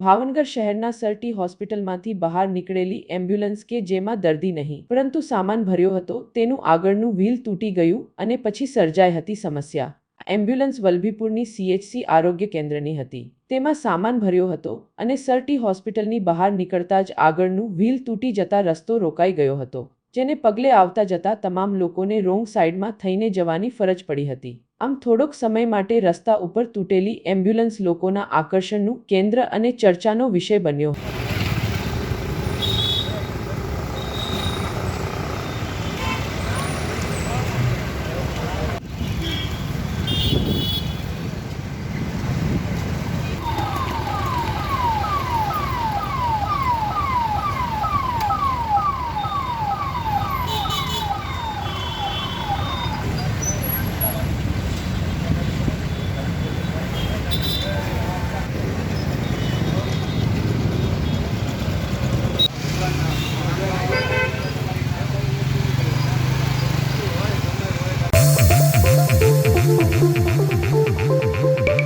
ભાવનગર શહેરના સરટી હોસ્પિટલમાંથી બહાર નીકળેલી એમ્બ્યુલન્સ કે જેમાં દર્દી નહીં, પરંતુ સામાન ભર્યો હતો, તેનું આગળનું વ્હીલ તૂટી ગયું અને પછી સર્જાઈ હતી સમસ્યા. એમ્બ્યુલન્સ વલભીપુરની સીએચસી આરોગ્ય કેન્દ્રની હતી. તેમાં સામાન ભર્યો હતો અને સરટી હોસ્પિટલની બહાર નીકળતા જ આગળનું વ્હીલ તૂટી જતા રસ્તો રોકાઈ ગયો હતો. જેને પગલે આવતા જતા તમામ લોકોને રોંગ સાઈડમાં થઈને જવાની ફરજ પડી હતી. આમ થોડોક સમય માટે રસ્તા ઉપર તૂટેલી એમ્બ્યુલન્સ લોકોના આકર્ષણનું કેન્દ્ર અને ચર્ચાનો વિષય બન્યો.